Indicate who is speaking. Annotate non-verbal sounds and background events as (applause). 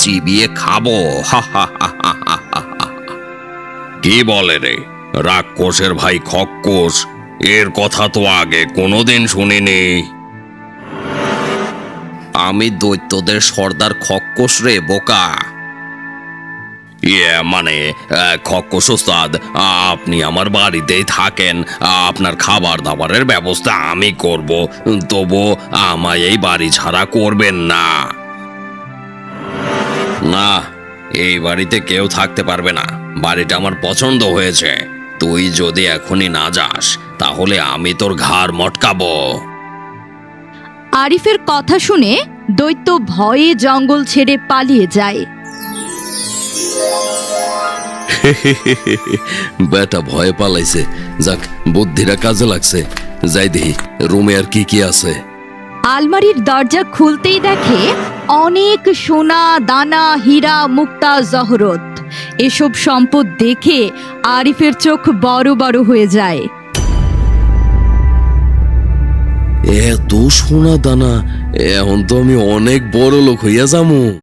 Speaker 1: চিবিয়ে খাব। কি বলে রে? রাক্ষসের ভাই খক্কস, এর কথা তো আগে কোনোদিন শুনিনি। আমি দৈত্যদের সর্দার খক্কস রে, বোকা। ইয়ে মানে খক্কস ওস্তাদ আপনি আমার বাড়িতেই থাকেন আপনার খাবার দাবারের ব্যবস্থা আমি করব, তবু আমায় এই বাড়ি ছাড়া করবেন না। না এই বাড়িতে কেউ থাকতে পারবে না। বাড়িটা আমার পছন্দ হয়েছে। তুই যদি এখনই না যাস তাহলে আমি তোর ঘাড় মটকাবো।
Speaker 2: আরিফের কথা শুনে দৈত্য ভয়ে জঙ্গল ছেড়ে পালিয়ে যায়। (laughs)
Speaker 1: বেটা ভয়ে পালাইছে। যাক বুদ্ধিরা কাজে লাগছে। যাই দেখি রুমে আর কি কি আছে?
Speaker 2: আলমারির দরজা খুলতেই দেখে অনেক সোনা, দানা, হীরা, মুক্তা, জহরত। এসব সম্পদ দেখে আরিফের চোখ বড় বড় হয়ে যায়।
Speaker 1: এত সোনা, দানা, এখন তো আমি অনেক বড় লোক হইয়া যামু।